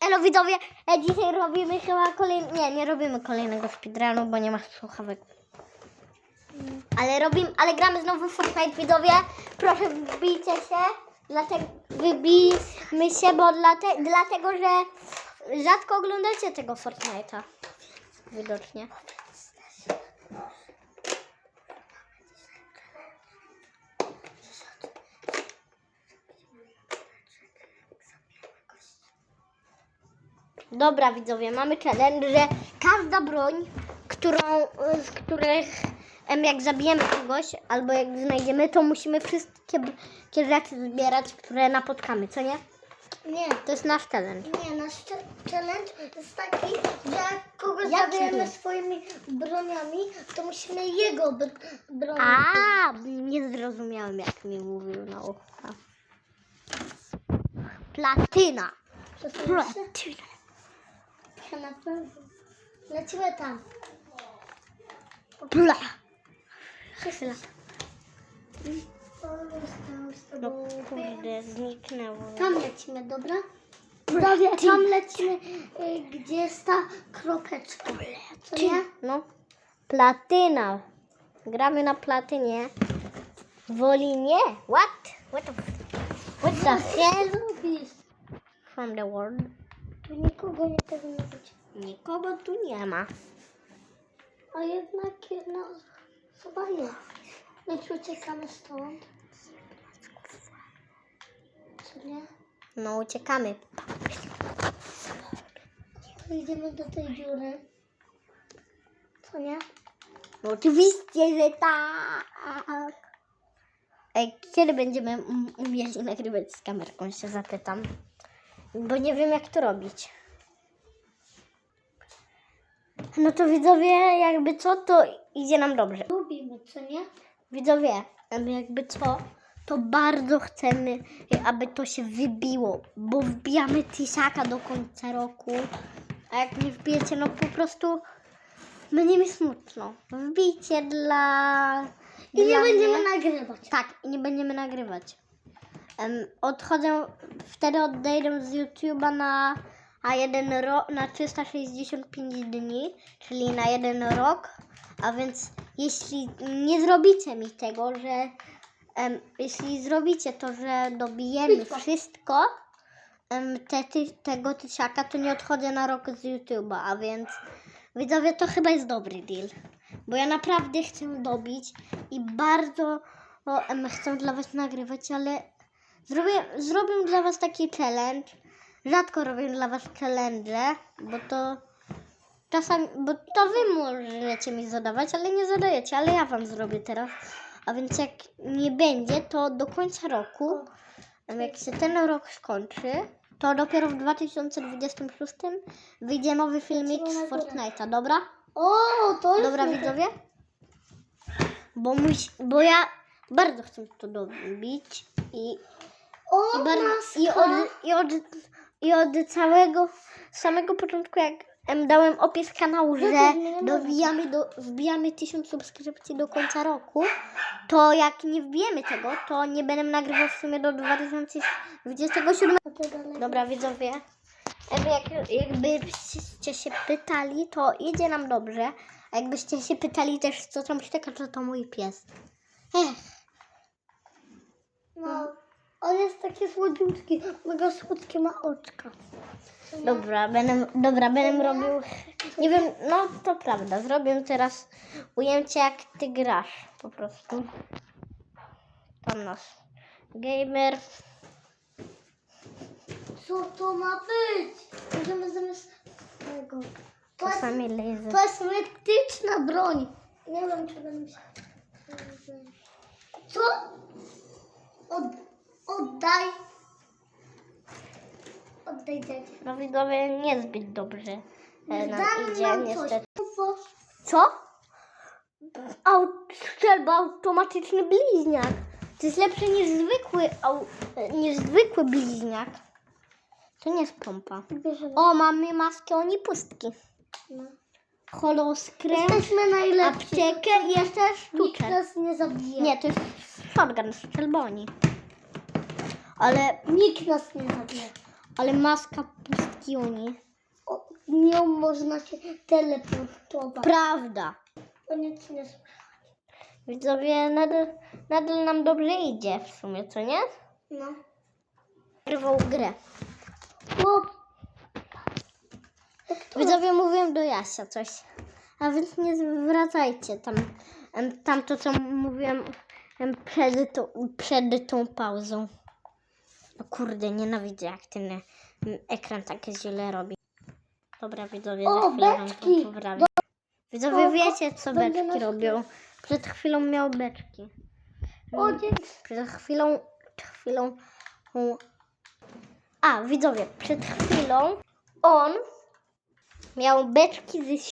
Elo widzowie, dzisiaj robimy chyba kolejny, nie, nie robimy kolejnego speedrunu, bo nie ma słuchawek. Ale robimy, ale gramy znowu w Fortnite widzowie, proszę wbijcie się, dlatego wybijmy się, bo dlate, dlatego, że rzadko oglądacie tego Fortnite'a. Widocznie. Dobra widzowie, mamy challenge, że każda broń, którą, z których jak zabijemy kogoś albo jak znajdziemy, to musimy wszystkie takie rzeczy zbierać, które napotkamy, co nie? Nie, To jest nasz challenge. nie, nasz challenge jest taki, że jak kogoś Jaki? zabijemy swoimi broniami, to musimy jego br- bronić. A, nie zrozumiałem jak mi mówił na ucha. Platyna. Platyna. Na pewno. Lecimy tam. Pla. Chwila. No kurde, zniknęło. Tam lecimy, dobra? Dobra, tam lecimy, y, gdzie jest ta kropeczka. Co nie? No. Platyna. Gramy na platynie. Wolinie. What? What the, what the hell? From the world. Tu nikogo nie powinno być. Nikogo tu nie ma. A jednak jedna osoba jest. Więc uciekamy stąd. Co nie? No uciekamy. Idziemy do tej dziury. Co nie? No oczywiście, że tak. Ej, kiedy będziemy um- umieli nagrywać z kamerką, się zapytam. Bo nie wiem, jak to robić. No to widzowie, jakby co, to idzie nam dobrze. Lubimy, co nie? Widzowie, jakby co, to bardzo chcemy, aby to się wybiło, bo wbijamy tysiaka do końca roku, a jak nie wbijecie, no po prostu będzie mi smutno. Wbijcie dla... I nie dla będziemy mnie. nagrywać. Tak, i nie będziemy nagrywać. Odchodzę, wtedy odejdę z YouTube'a na, na jeden rok, na 365 dni, czyli na jeden rok. A więc jeśli nie zrobicie mi tego, że em, jeśli zrobicie to, że dobijemy wszystko em, te, ty, tego tysiaka, to nie odchodzę na rok z YouTube'a, a więc widzowie, to chyba jest dobry deal. Bo ja naprawdę chcę dobić i bardzo o, em, chcę dla Was nagrywać, ale zrobię, zrobię dla Was taki challenge. Rzadko robię dla Was challenge, bo to czasami, bo to Wy możecie mi zadawać, ale nie zadajecie, ale ja Wam zrobię teraz. A więc jak nie będzie, to do końca roku, jak się ten rok skończy, to dopiero w 2026 wyjdzie nowy filmik z. Fortnite'a, dobra? O, to jest... Dobra widzowie? Bo, muś, bo ja bardzo chcę to dobić i, O, i, bar, i, od, i, od, i od całego samego początku jak em, dałem opis kanału, że nie ma dobijamy do, wbijamy 1000 subskrypcji do końca roku, to jak nie wbijemy tego, to nie będę nagrywał w sumie do 2027 A to dalej. Dobra, widzowie. Jak, jakbyście się pytali, to idzie nam dobrze. A jakbyście się pytali też, co tam szczeka, to to mój pies. Ech, No, on jest taki słodziutki, mega słodkie ma oczka. dobra, będę, dobra, będę robił... Nie wiem, no to prawda. Zrobię teraz ujęcie, jak ty grasz. Po prostu. Tam nasz gamer. Co to ma być? Możemy zamiast tego. To jest, Czasami laser. to jest mityczna broń. Nie wiem, czy będę się... Co? Od, oddaj. Oddaj dziecię. No widzowie, niezbyt dobrze e, nam idzie, nam coś. niestety. Bo- Co? Au, strzelba automatyczny bliźniak. To jest lepsze niż zwykły, au, niż zwykły bliźniak. To nie jest pompa. O, mamy maskę oni pustki. No. Holoskręt, Jesteśmy najlepsi. aptekę i jeszcze Nikt sztuczek. nas nie zabije. Nie, to jest shotgun, strzelboni. Ale Nikt nas nie zabije. Ale maska pustyni. O, nią można się teleportować. Prawda. To nic nie słyszę. Widzowie, nadal, nadal nam dobrze idzie w sumie, co nie? No. Wyrwał grę. O, Widzowie, mówiłem do Jasia coś. A więc nie zwracajcie tam, em, tam to, co mówiłem em, przed, tą- przed tą pauzą. O kurde, nienawidzę, jak ten ekran tak źle robi. Dobra, widzowie, O, za chwilę wam beczki! to poprawię. Widzowie, Spoko. wiecie, co beczki robią. Przed chwilą miał beczki. o. Przed chwilą, przed chwilą. A, widzowie, przed chwilą on miał beczki ze